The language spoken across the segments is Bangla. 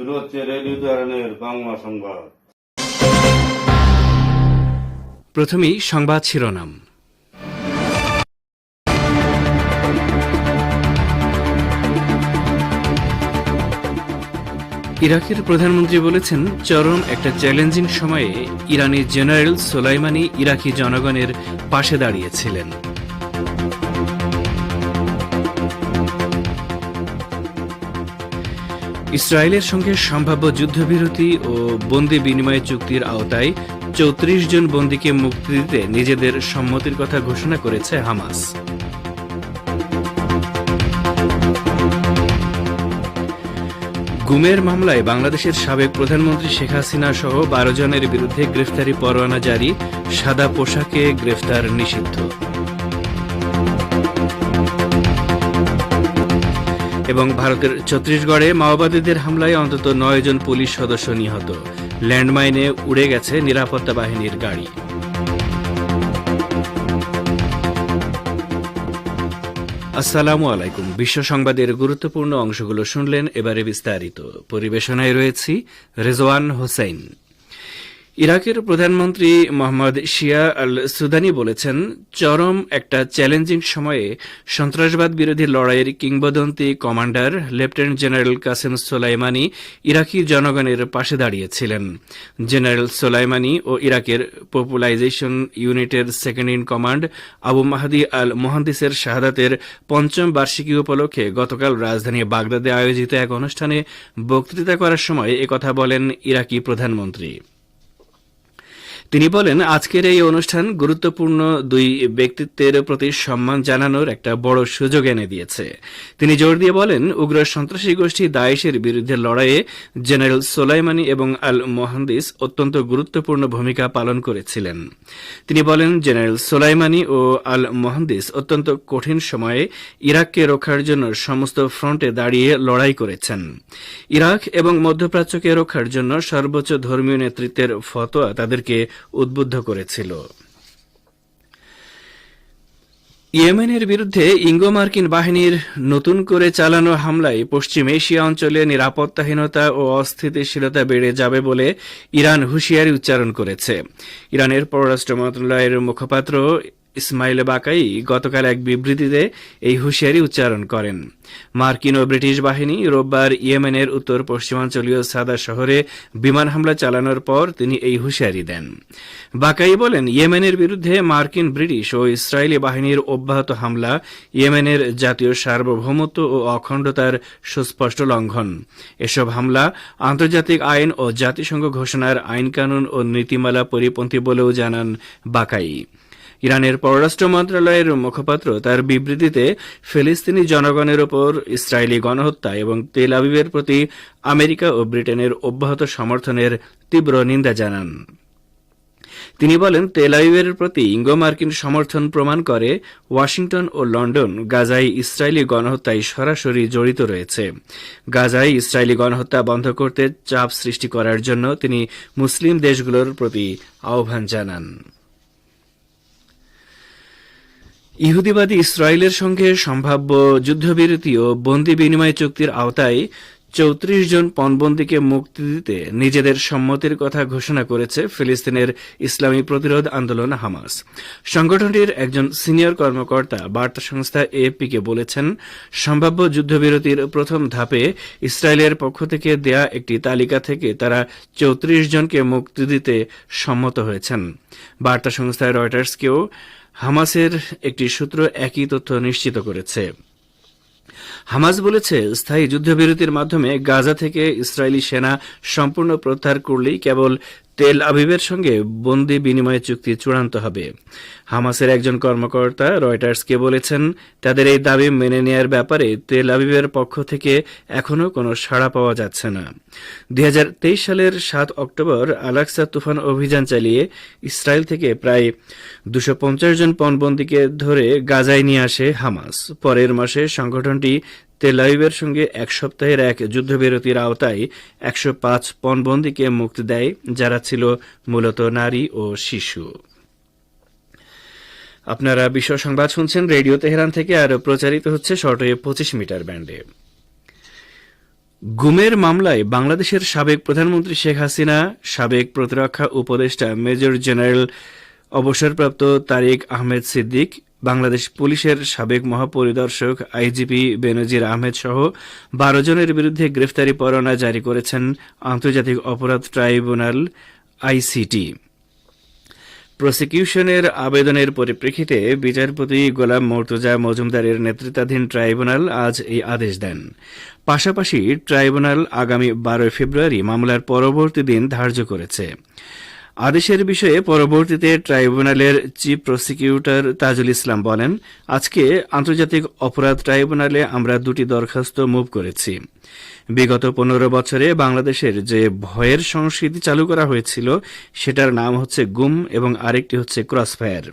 শুরু হচ্ছে রেডিও তেহরানের বাংলা সংবাদ। প্রথমেই সংবাদ শিরোনাম। ইরাকের প্রধানমন্ত্রী বলেছেন, চরম একটা চ্যালেঞ্জিং সময়ে ইরানি জেনারেল সোলাইমানি ইরাকি জনগণের পাশে দাঁড়িয়েছিলেন। ইসরায়েলের সঙ্গে সম্ভাব্য যুদ্ধবিরতি ও বন্দি বিনিময় চুক্তির আওতায় চৌত্রিশ জন বন্দীকে মুক্তি দিতে নিজেদের সম্মতির কথা ঘোষণা করেছে হামাস। গুমের মামলায় বাংলাদেশের সাবেক প্রধানমন্ত্রী শেখ হাসিনা সহ বারো জনের বিরুদ্ধে গ্রেফতারি পরোয়ানা জারি, সাদা পোশাকে গ্রেফতার নিষিদ্ধ। এবং ভারতের ছত্তিশগড়ে মাওবাদীদের হামলায় অন্তত নয় জন পুলিশ সদস্য নিহত। ল্যান্ডমাইনে উড়ে গেছে নিরাপত্তা বাহিনীর গাড়ি। আসসালামু আলাইকুম। বিশ্ব সংবাদের গুরুত্বপূর্ণ অংশগুলো শুনলেন এবারে বিস্তারিত। পরিবেশনায় রয়েছি রেজওয়ান হোসেন। ইরাকের প্রধানমন্ত্রী মোহাম্মদ শিয়া আল সুদানি বলেছেন, চরম একটা চ্যালেঞ্জিং সময়ে সন্ত্রাসবাদ বিরোধী লড়াইয়ের কিংবদন্তি commander lieutenant general Qasem Soleimani ইরাকি জনগণের পাশে দাঁড়িয়েছিলেন। জেনারেল সোলাইমানি ও ইরাকের পপুলাইজেশন ইউনিটের second in command Abu Mahdi al মোহান্দিসের শাহাদাতের পঞ্চম বার্ষিকী উপলক্ষে গতকাল রাজধানী বাগদাদে আয়োজিত এক অনুষ্ঠানে বক্তৃতা করার সময় একথা বলেন ইরাকি প্রধানমন্ত্রী। তিনি বলেন, আজকের এই অনুষ্ঠান গুরুত্বপূর্ণ দুই ব্যক্তিত্বের প্রতি সম্মান জানানোর একটা বড় সুযোগ এনে দিয়েছে। তিনি জোর দিয়ে বলেন, উগ্র সন্ত্রাসী গোষ্ঠী দায়েশের বিরুদ্ধে লড়াইয়ে জেনারেল সোলাইমানি এবং আল মোহান্দিস অত্যন্ত গুরুত্বপূর্ণ ভূমিকা পালন করেছিলেন। তিনি বলেন, জেনারেল সোলাইমানি ও আল মোহান্দিস অত্যন্ত কঠিন সময়ে ইরাককে রক্ষার জন্য সমস্ত ফ্রন্টে দাঁড়িয়ে লড়াই করেছেন। ইরাক এবং মধ্যপ্রাচ্যকে রক্ষার জন্য সর্বোচ্চ ধর্মীয় নেতৃত্বের ফতোয়া তাদেরকে উদ্বুদ্ধ করেছিল। ইয়েমেনের বিরুদ্ধে ইঙ্গো মার্কিন বাহিনীর নতুন করে চালানো হামলায় পশ্চিম এশিয়া অঞ্চলে নিরাপত্তাহীনতা ও অস্থিতিশীলতা বেড়ে যাবে বলে ইরান হুঁশিয়ারি উচ্চারণ করেছে। ইরানের পররাষ্ট্র মন্ত্রণালয়ের মুখপাত্র ইসমাইল বাকাই গতকাল এক বিবৃতিতে এই হুঁশিয়ারি উচ্চারণ করেন। মার্কিন ও ব্রিটিশ বাহিনী রোববার ইয়েমেনের উত্তর পশ্চিমাঞ্চলীয় সাদা শহরে বিমান হামলা চালানোর পর তিনি এই হুঁশিয়ারি দেন। বাকাই বলেন, ইয়েমেনের বিরুদ্ধে মার্কিন ব্রিটিশ ও ইসরায়েলি বাহিনীর অব্যাহত হামলা ইয়েমেনের জাতীয় সার্বভৌমত্ব ও অখণ্ডতার সুস্পষ্ট লঙ্ঘন। এসব হামলা আন্তর্জাতিক আইন ও জাতিসংঘ ঘোষণার আইনকানুন ও নীতিমালা পরিপন্থী বলেও জানান বাকাই। ইরানের পররাষ্ট্র মন্ত্রণালয়ের মুখপাত্র তার বিবৃতিতে ফিলিস্তিনি জনগণের ওপর ইসরায়েলি গণহত্যা এবং তেল আবিবের প্রতি আমেরিকা ও ব্রিটেনের অব্যাহত সমর্থনের তীব্র নিন্দা জানান। তিনি বলেন, তেল আবিবের প্রতি ইঙ্গো মার্কিন সমর্থন প্রমাণ করে ওয়াশিংটন ও লন্ডন গাজায় ইসরায়েলি গণহত্যায় সরাসরি জড়িত রয়েছে। গাজায় ইসরায়েলি গণহত্যা বন্ধ করতে চাপ সৃষ্টি করার জন্য তিনি মুসলিম দেশগুলোর প্রতি আহ্বান জানান। ইহুদিবাদী ইসরায়েলের সঙ্গে সম্ভাব্য যুদ্ধবিরতি ও বন্দি বিনিময় চুক্তির আওতায় চৌত্রিশ জন পণবন্দীকে মুক্তি দিতে নিজেদের সম্মতির কথা ঘোষণা করেছে ফিলিস্তিনের ইসলামী প্রতিরোধ আন্দোলন হামাস। সংগঠনটির একজন সিনিয়র কর্মকর্তা বার্তা সংস্থা এএপিকে বলেছেন, সম্ভাব্য যুদ্ধবিরতির প্রথম ধাপে ইসরায়েলের পক্ষ থেকে দেয়া একটি তালিকা থেকে তারা চৌত্রিশ জনকে মুক্তি দিতে সম্মত হয়েছেন। বার্তা সংস্থা রয়টার্সকেও হামাসের একটি সূত্র একই তথ্য নিশ্চিত করেছে। হামাস বলেছে, স্থায়ী যুদ্ধবিরতির মাধ্যমে গাজা থেকে ইসরায়েলি সেনা সম্পূর্ণ প্রত্যাহার করলেই কেবল তেল আবিবের সঙ্গে বন্দি বিনিময় চুক্তি চূড়ান্ত হবে। হামাসের একজন কর্মকর্তা রয়টার্সকে বলেছেন, তাদের এই দাবি মেনে নেয়ার ব্যাপারে তেল আবিবের পক্ষ থেকে এখনও কোনো সাড়া পাওয়া যাচ্ছে না। দুই হাজার তেইশ সালের সাত অক্টোবর আলাক্সা তুফান অভিযান চালিয়ে ইসরায়েল থেকে প্রায় দুশো জন পণবন্দীকে ধরে গাজায় নিয়ে আসে হামাস। পরের মাসে সংগঠনটি তেল আবিবের সঙ্গে এক সপ্তাহের এক যুদ্ধবিরতির আওতায় একশো পাঁচ পণবন্দীকে মুক্তি দেয়, যারা ছিল মূলত নারী ও শিশু। আপনারা বিশ্ব সংবাদ শুনছেন রেডিও তেহরান থেকে, আর প্রচারিত হচ্ছে শর্টওয়ে পঁচিশ মিটার ব্যান্ডে। গুমের মামলায় বাংলাদেশের সাবেক প্রধানমন্ত্রী শেখ হাসিনা, সাবেক প্রতিরক্ষা উপদেষ্টা মেজর জেনারেল অবসরপ্রাপ্ত তারিক আহমেদ সিদ্দিক বাংলাদেশ পুলিশের সাবেক মহাপরিদর্শক আইজিপি বেনজির আহমেদ সহ বারো জনের বিরুদ্ধে গ্রেফতারি পরোয়ানা জারি করেছেন আন্তর্জাতিক অপরাধ ট্রাইব্যুনাল আইসিটি। প্রসিকিউশনের আবেদনের পরিপ্রেক্ষিতে বিচারপতি গোলাম মর্তুজা মজুমদারের নেতৃত্বাধীন ট্রাইব্যুনাল আজ এই আদেশ দেন। পাশাপাশি ট্রাইব্যুনাল আগামী বারোই ফেব্রুয়ারি মামলার পরবর্তী দিন ধার্য করেছে। আদেশের বিষয়ে পরবর্তীতে ট্রাইব্যুনালের চিফ প্রসিকিউটর তাজুল ইসলাম বলেন, আজকে আন্তর্জাতিক অপরাধ ট্রাইব্যুনালে আমরা দুটি দরখাস্ত মুভ করেছি। বিগত পনেরো বছরে বাংলাদেশের যে ভয়ের সংস্কৃতি চালু করা হয়েছিল, সেটার নাম হচ্ছে গুম এবং আরেকটি হচ্ছে ক্রসফায়ার।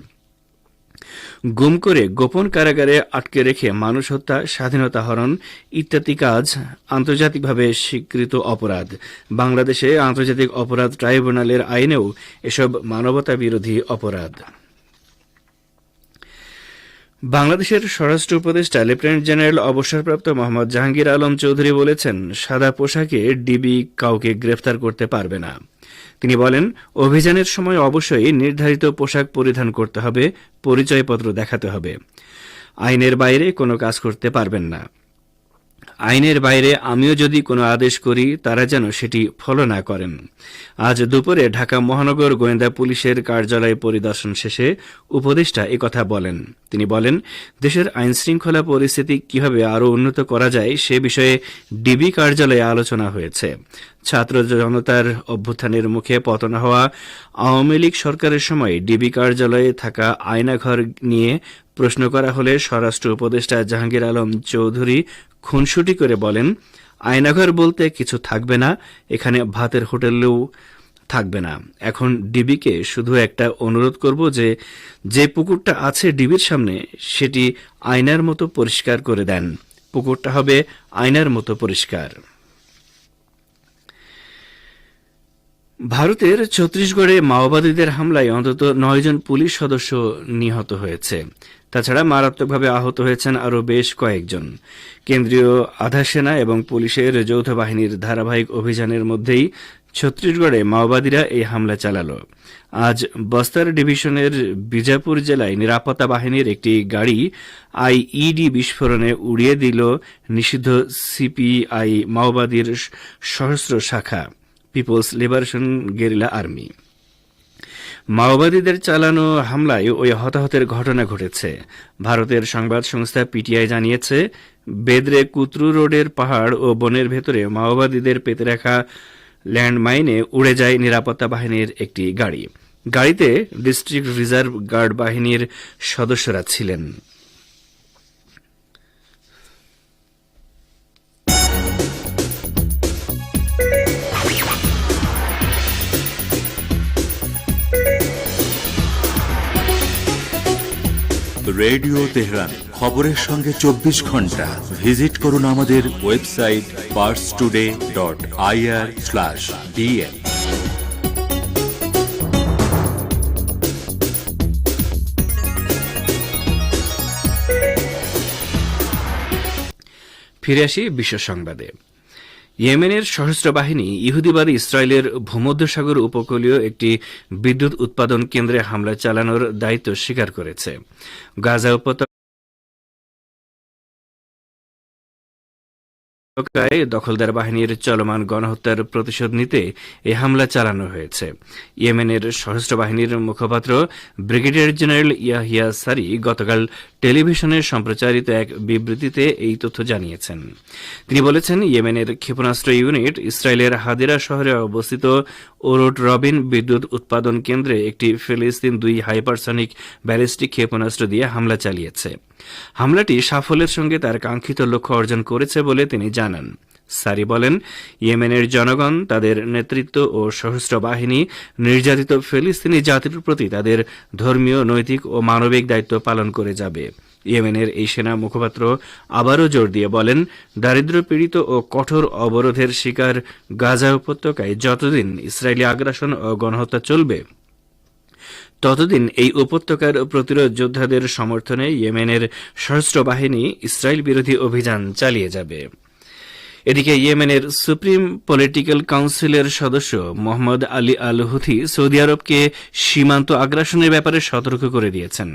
গুম করে গোপন কারাগারে আটকে রেখে মানুষ হত্যা, স্বাধীনতা হরণ ইত্যাদি কাজ আন্তর্জাতিকভাবে স্বীকৃত অপরাধ। বাংলাদেশে আন্তর্জাতিক অপরাধ ট্রাইব্যুনালের আইনেও এসব মানবতা বিরোধী অপরাধ। বাংলাদেশের স্বরাষ্ট্র উপদেষ্টা লেফটেন্যান্ট জেনারেল অবসরপ্রাপ্ত মোহাম্মদ জাহাঙ্গীর আলম চৌধুরী বলেছেন, সাদা পোশাকে ডিবি কাউকে গ্রেফতার করতে পারবে না। তিনি বলেন, অভিযানের সময় অবশ্যই নির্ধারিত পোশাক পরিধান করতে হবে, পরিচয়পত্র দেখাতে হবে। আইনের বাইরে কোনো কাজ করতে পারবেন না। আইনের বাইরে আমিও যদি কোনো আদেশ করি, তারা যেন সেটি ফলো না করেন। আজ দুপুরে ঢাকা মহানগর গোয়েন্দা পুলিশের কার্যালয় পরিদর্শন শেষে উপদেষ্টা একথা বলেন। তিনি বলেন, দেশের আইন শৃঙ্খলা পরিস্থিতি কীভাবে আরও উন্নত করা যায় সে বিষয়ে ডিবি কার্যালয়ে আলোচনা হয়েছে। ছাত্র জনতার অভ্যুত্থানের মুখে পতন হওয়া আওয়ামী লীগ সরকারের সময় ডিবি কার্যালয়ে থাকা আয়নাঘর নিয়ে প্রশ্ন করা হলে স্বরাষ্ট্র উপদেষ্টা জাহাঙ্গীর আলম চৌধুরী খুনসুটি করে বলেন, আয়নাঘর বলতে কিছু থাকবে না, এখানে ভাতের হোটেলেও থাকবে না। এখন ডিবিকে শুধু একটা অনুরোধ করব যে যে পুকুরটা আছে ডিবির সামনে, সেটি আয়নার মতো পরিষ্কার করে দেন। পুকুরটা হবে আয়নার মতো পরিষ্কার। ভারতের ছত্তিশগড়ে মাওবাদীদের হামলায় অন্তত নয়জন পুলিশ সদস্য নিহত হয়েছে। তাছাড়া মারাত্মকভাবে আহত হয়েছেন আরও বেশ কয়েকজন। কেন্দ্রীয় আধা সেনা এবং পুলিশের যৌথ বাহিনীর ধারাবাহিক অভিযানের মধ্যেই ছত্তিশগড়ে মাওবাদীরা এই হামলা চালাল। আজ বস্তার ডিভিশনের বিজাপুর জেলায় নিরাপত্তা বাহিনীর একটি গাড়ি আইইডি বিস্ফোরণে উড়িয়ে দিল নিষিদ্ধ সিপিআই মাওবাদীর সহস্র শাখা। পিপলস লিবারেশন গেরিলা আর্মি মাওবাদীদের চালানো হামলায় ওই হতাহতের ঘটনা ঘটেছে। ভারতের সংবাদ সংস্থা পিটিআই জানিয়েছে, বেদরে কুতরু রোডের পাহাড় ও বনের ভেতরে মাওবাদীদের পেতে রাখা ল্যান্ডমাইনে উড়ে যায় নিরাপত্তা বাহিনীর একটি গাড়ি। গাড়িতে ডিস্ট্রিক্ট রিজার্ভ গার্ড বাহিনীর সদস্যরা ছিলেন। Radio Tehran. খবরের সঙ্গে চব্বিশ ঘণ্টা। ভিজিট করুন আমাদের website Pars Today dot IR slash DN. ফিরে আসি বিশ্ব সংবাদে। ইয়েমেনের সশস্ত্র বাহিনী ইহুদিবাদী ইসরায়েলের ভূমধ্যসাগর উপকূলীয় একটি বিদ্যুৎ উৎপাদন কেন্দ্রে হামলা চালানোর দায়িত্ব স্বীকার করেছে। গাজা উপত্যকায় দখলদার বাহিনীর চলমান গণহত্যার প্রতিশোধ নিতে এ হামলা চালানো হয়েছে। ইয়েমেনের সশস্ত্র বাহিনীর মুখপাত্র ব্রিগেডিয়ার জেনারেল ইয়াহিয়া সারি গতকাল টেলিভিশনে সম্প্রচারিত এক বিবৃতিতে এই তথ্য জানিয়েছেন। তিনি বলেছেন, ইয়েমেনের ক্ষেপণাস্ত্র ইউনিট ইসরায়েলের হাদিরা শহরে অবস্থিত ওরোট রবিন বিদ্যুৎ উৎপাদন কেন্দ্রে একটি ফিলিস্তিন দুই হাইপারসনিক ব্যালিস্টিক ক্ষেপণাস্ত্র দিয়ে হামলা চালিয়েছে। হামলাটি সাফল্যের সঙ্গে তার কাঙ্ক্ষিত লক্ষ্য অর্জন করেছে বলে তিনি জানান। সারি বলেন, ইয়েমেনের জনগণ, তাদের নেতৃত্ব ও সশস্ত্র বাহিনী, নির্যাতিত ফিলিস্তিনি জাতির প্রতি তাদের ধর্মীয়, নৈতিক ও মানবিক দায়িত্ব পালন করে যাবে। ইয়েমেনের এই সেনা মুখপাত্র আবারও জোর দিয়ে বলেন দারিদ্র পীড়িত ও কঠোর অবরোধের শিকার গাজা উপত্যকায় যতদিন ইসরায়েলি আগ্রাসন ও গণহত্যা চলবে ততদিন এই উপত্যকার প্রতিরোধ যোদ্ধাদের সমর্থনে ইয়েমেনের সশস্ত্র বাহিনী ইসরায়েল বিরোধী অভিযান চালিয়ে যাবে। এদিকে ইয়েমেনের সুপ্রিম পলিটিক্যাল কাউন্সিলের সদস্য Mohammed Ali al Houthi Saudi আরবকে সীমান্ত আগ্রাসনের ব্যাপারে সতর্ক করে দিয়েছেন।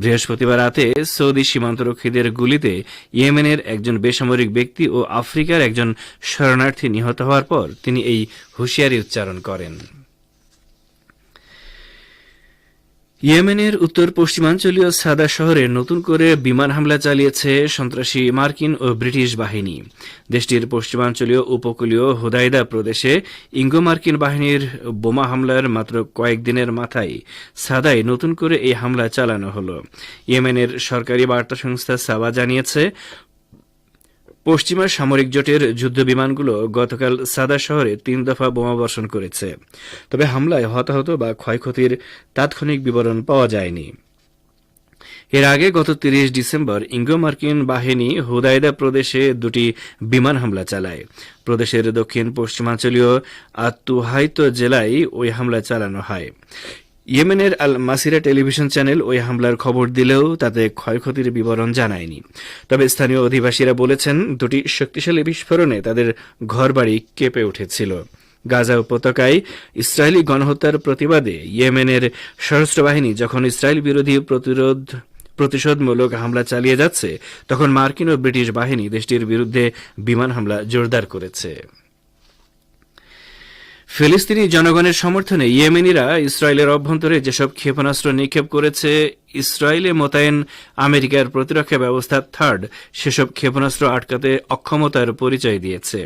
বৃহস্পতিবার রাতে সৌদি সীমান্তরক্ষীদের গুলিতে ইয়েমেনের একজন বেসামরিক ব্যক্তি ও আফ্রিকার একজন শরণার্থী নিহত হওয়ার পর তিনি এই হুঁশিয়ারি উচ্চারণ করেন। ইয়েমেনের উত্তর পশ্চিমাঞ্চলীয় সাদা শহরে নতুন করে বিমান হামলা চালিয়েছে সন্ত্রাসী মার্কিন ও ব্রিটিশ বাহিনী। দেশটির পশ্চিমাঞ্চলীয় উপকূলীয় হুদাইদা প্রদেশে ইঙ্গো মার্কিন বাহিনীর বোমা হামলার মাত্র কয়েকদিনের মাথায় সাদায় নতুন করে এই হামলা চালানো হল। ইয়েমেনের সরকারি বার্তা সংস্থা সাবা জানিয়েছে পশ্চিমা সামরিক জোটের যুদ্ধ বিমানগুলো গতকাল সাদা শহরে তিন দফা বোমাবর্ষণ করেছে। তবে হামলায় হতাহত বা ক্ষয়ক্ষতির তাৎক্ষণিক বিবরণ পাওয়া যায়নি। এর আগে গত তিরিশ ডিসেম্বর ইঙ্গো মার্কিন বাহিনী হুদায়দা প্রদেশে দুটি বিমান হামলা চালায়। প্রদেশের দক্ষিণ পশ্চিমাঞ্চলীয় আত্তুহাইত জেলায় ওই হামলা চালানো হয়। ইয়েমেনের আল মাসিরা টেলিভিশন চ্যানেল ওই হামলার খবর দিলেও তাতে ক্ষয়ক্ষতির বিবরণ জানায়নি। তবে স্থানীয় অধিবাসীরা বলেছেন, দুটি শক্তিশালী বিস্ফোরণে তাদের ঘরবাড়ি কেঁপে উঠেছিল। গাজা উপত্যকায় ইসরায়েলি গণহত্যার প্রতিবাদে ইয়েমেনের সশস্ত্র বাহিনী যখন ইসরায়েল বিরোধী প্রতিরোধ, প্রতিশোধমূলক হামলা চালিয়ে যাচ্ছে, তখন মার্কিন ও ব্রিটিশ বাহিনী দেশটির বিরুদ্ধে বিমান হামলা জোরদার করেছে। ফিলিস্তিনি জনগণের সমর্থনে ইয়েমেনিরা ইসরায়েলের অভ্যন্তরে যেসব ক্ষেপণাস্ত্র নিক্ষেপ করেছে, ইসরায়েলে মোতায়েন আমেরিকার প্রতিরক্ষা ব্যবস্থা থার্ড, সেসব ক্ষেপণাস্ত্র আটকাতে অক্ষমতার পরিচয় দিয়েছে।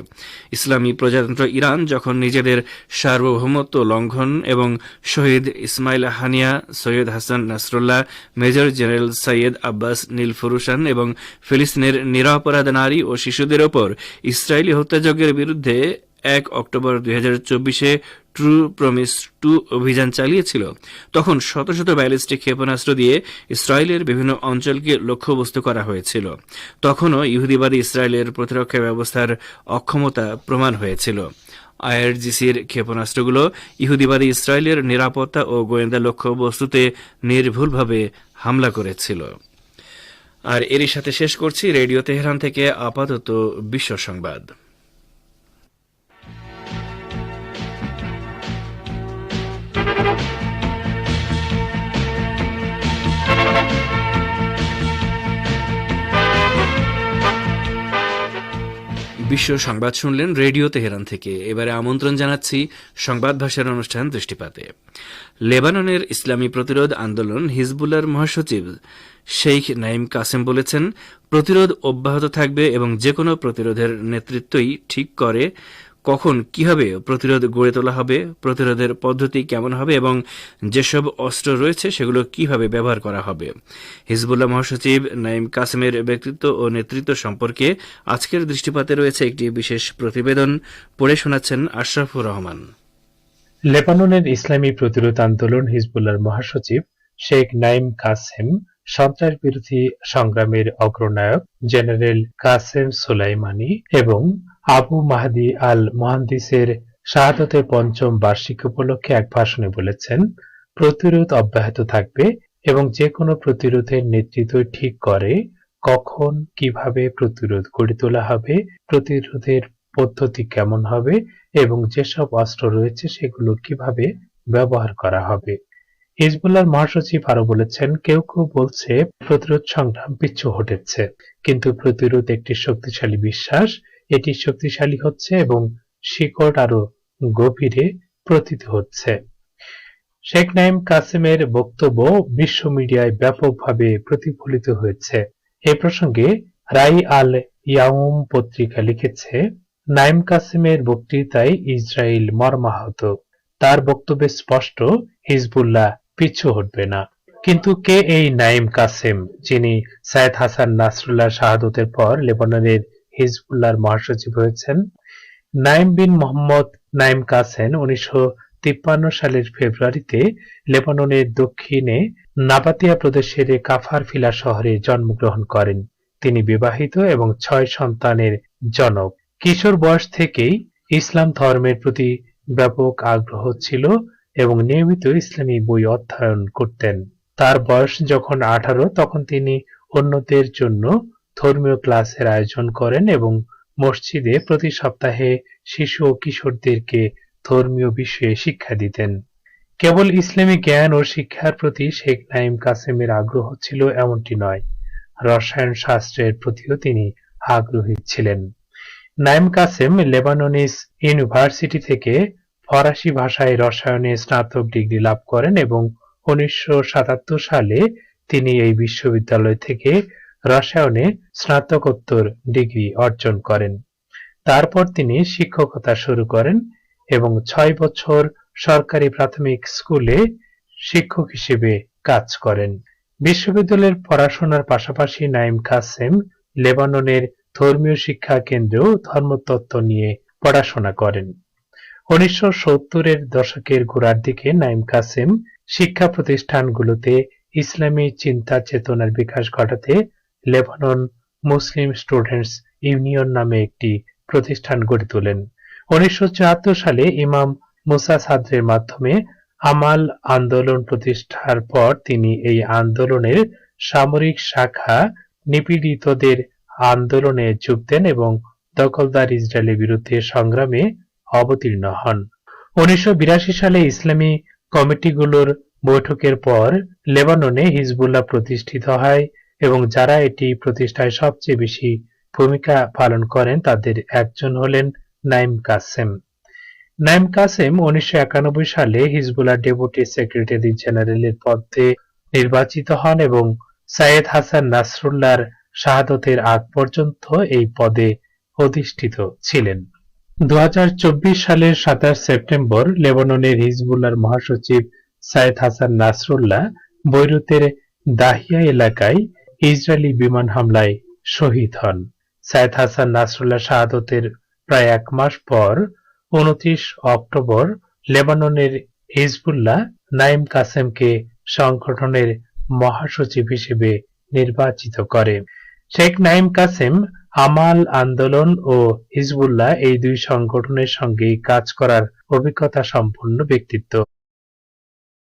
ইসলামী প্রজাতন্ত্র ইরান যখন নিজেদের সার্বভৌমত্ব লঙ্ঘন এবং শহীদ Ismail Haniyeh, Sayyed Hassan Nasrallah, major general Sayyed Abbas Nilforoushan এবং ফিলিস্তিনের নিরাপরাধ নারী ও শিশুদের ওপর ইসরায়েলি হত্যাযজ্ঞের বিরুদ্ধে এক অক্টোবর দুই হাজার চব্বিশে ট্রু প্রমিস টু অভিযান চালিয়েছিল। তখন শত শত ব্যালিস্টিক ক্ষেপণাস্ত্র দিয়ে ইসরায়েলের বিভিন্ন অঞ্চলকে লক্ষ্যবস্তু করা হয়েছিল। তখনও ইহুদিবাদী ইসরায়েলের প্রতিরক্ষা ব্যবস্থার অক্ষমতা প্রমাণ হয়েছিল। আইআরজিসির ক্ষেপণাস্ত্রগুলো ইহুদিবাদী ইসরায়েলের নিরাপত্তা ও গোয়েন্দা লক্ষ্যবস্তুতে নির্ভুলভাবে হামলা করেছিল। আর এরই সাথে শেষ করছি রেডিও তেহরান থেকে আপাতত বিশ্ব সংবাদ। বিশ্ব সংবাদ শুনলেন রেডিও তেহরান থেকে। এবারে আমন্ত্রণ জানাচ্ছি সংবাদ ভাষার অনুষ্ঠান দৃষ্টিপাতে। লেবাননের ইসলামী প্রতিরোধ আন্দোলন হিজবুল্লার মহাসচিব শেখ নাইম কাসেম বলেছেন, প্রতিরোধ অব্যাহত থাকবে এবং যে কোনো প্রতিরোধের নেতৃত্বই ঠিক করে কখন কীভাবে প্রতিরোধ গড়ে তোলা হবে, প্রতিরোধের পদ্ধতি কেমন হবে এবং যেসব অস্ত্র রয়েছে সেগুলো কীভাবে ব্যবহার করা হবে? হিজবুল্লাহ মহাসচিব নাইম কাসেমের ব্যক্তিত্ব ও নেতৃত্ব সম্পর্কে আজকের দৃষ্টিপাতে রয়েছে একটি বিশেষ প্রতিবেদন। পড়ে শোনাচ্ছেন আশরাফুর রহমান। লেবাননের ইসলামী প্রতিরোধ আন্দোলন হিজবুল্লাহর মহাসচিব শেখ নাইম কাসেম সন্ত্রাস বিরোধী সংগ্রামের অগ্রনায়ক জেনারেল কাসেম সোলাইমানি এবং আবু মাহাদি আল মোহান্দিসের শাহাদতের পঞ্চম বার্ষিকী উপলক্ষে এক ভাষণে বলেছেন, প্রতিরোধ অব্যাহত থাকবে এবং যে কোনো প্রতিরোধের নেতৃত্ব ঠিক করে কখন, কীভাবে প্রতিরোধ গড়ে তোলা হবে, প্রতিরোধের পদ্ধতি কেমন হবে এবং যেসব অস্ত্র রয়েছে সেগুলো কীভাবে ব্যবহার করা হবে। হিজবুল্লাহর মহাসচিব আরও বলেছেন, কেউ কেউ বলছে প্রতিরোধ সংগ্রাম পিছু হটেছে, কিন্তু প্রতিরোধ একটি শক্তিশালী বিশ্বাস, এটি শক্তিশালী হচ্ছে এবং শিকড় আরও গভীরে প্রতীত হচ্ছে। শেখ নাইম কাসেমের বক্তব্য বিশ্ব মিডিয়ায় ব্যাপকভাবে প্রতিফলিত হয়েছে। এ প্রসঙ্গে রাই আল ইয়াউম পত্রিকা লিখেছে, নাইম কাসেমের বক্তৃতায় ইসরায়েল মর্মাহত। তার বক্তব্যে স্পষ্ট, হিজবুল্লাহ পিছু হটবে না। কিন্তু কে এই নাইম কাসেম, যিনি সায়েদ হাসান নাসরুল্লাহ শাহাদতের পর লেবাননের হিজবুল্লাহর মহাসচিব হয়েছেন? নাইম বিন মোহাম্মদ নাইম কাসেম উনিশশো তিপ্পান্ন সালের ফেব্রুয়ারিতে লেবাননের দক্ষিণে নাবাতিয়া প্রদেশের কাফার ফিলা শহরে জন্মগ্রহণ করেন। তিনি বিবাহিত এবং ছয় সন্তানের জনক। কিশোর বয়স থেকেই ইসলাম ধর্মের প্রতি ব্যাপক আগ্রহ ছিল এবং নিয়মিত ইসলামী বই অধ্যয়ন করতেন। তার বয়স যখন আঠারো, তখন তিনি অন্যদের জন্য ধর্মীয় ক্লাসের আয়োজন করেন এবং মসজিদে প্রতি সপ্তাহে শিশু ও কিশোরদেরকে ধর্মীয় বিষয়ে শিক্ষা দিতেন। কেবল ইসলামী জ্ঞান ও শিক্ষার প্রতি শেখ নাইম কাসেমের আগ্রহ ছিল এমনটি নয়, রসায়ন শাস্ত্রের প্রতিও তিনি আগ্রহী ছিলেন। নাইম কাসেম লেবাননিস ইউনিভার্সিটি থেকে ফরাসি ভাষায় রসায়নে স্নাতক ডিগ্রি লাভ করেন এবং উনিশশো সাতাত্তর সালে তিনি এই বিশ্ববিদ্যালয় থেকে রসায়নে স্নাতকোত্তর ডিগ্রি অর্জন করেন। তারপর তিনি শিক্ষকতা শুরু করেন এবং ছয় বছর সরকারি প্রাথমিক স্কুলে শিক্ষক হিসেবে কাজ করেন। বিশ্ববিদ্যালয়ের পড়াশোনার পাশাপাশি নাইম কাসেম লেবাননের ধর্মীয় শিক্ষা কেন্দ্রেও ধর্মতত্ত্ব নিয়ে পড়াশোনা করেন। উনিশশো সত্তরের দশকের গোড়ার দিকে নাইম কাসেম শিক্ষা প্রতিষ্ঠানগুলোতে ইসলামী চিন্তা চেতনার বিকাশ ঘটাতে লেবানন মুসলিম স্টুডেন্টস ইউনিয়ন নামে একটি প্রতিষ্ঠান গড়ে তোলেন। উনিশশো সালে ইমাম মুসা সাদ্রের মাধ্যমে আমাল আন্দোলন প্রতিষ্ঠার পর তিনি এই আন্দোলনের সামরিক শাখা নিপীড়িতদের আন্দোলনে যোগ দেন এবং দখলদার ইসরায়েলের বিরুদ্ধে সংগ্রামে অবতীর্ণ হন। উনিশশো বিরাশি সালে ইসলামী কমিটিগুলোর বৈঠকের পর লেবাননে হিজবুল্লাহ প্রতিষ্ঠিত হয় এবং যারা এটি প্রতিষ্ঠায় সবচেয়ে বেশি ভূমিকা পালন করেন তাদের একজন হলেন নাইম কাসেম। নাইম কাসেম উনিশশো একানব্বই সালে হিজবুল্লাহ ডেপুটি সেক্রেটারি জেনারেলের পদে নির্বাচিত হন এবং সাইয়েদ হাসান নাসরুল্লাহর শাহাদতের আগ পর্যন্ত এই পদে অধিষ্ঠিত ছিলেন। দু হাজার চব্বিশ সালের সাতাশ সেপ্টেম্বর লেবাননের হিজবুল্লাহর মহাসচিব সাইয়েদ হাসান নাসরুল্লাহ বৈরুতের দাহিয়া এলাকায় ইসরায়েলি বিমান হামলায় শহীদ হন। সাইয়েদ হাসান নাসরুল্লাহ শাহাদতের প্রায় এক মাস পর উনত্রিশ অক্টোবর লেবাননের হিজবুল্লাহ নাইম কাসেমকে সংগঠনের মহাসচিব হিসেবে নির্বাচিত করে। শেখ নাইম কাসেম, আমাল আন্দোলন ও হিজবুল্লাহ এই দুই সংগঠনের সঙ্গে কাজ করার অভিজ্ঞতা সম্পন্ন ব্যক্তিত্ব।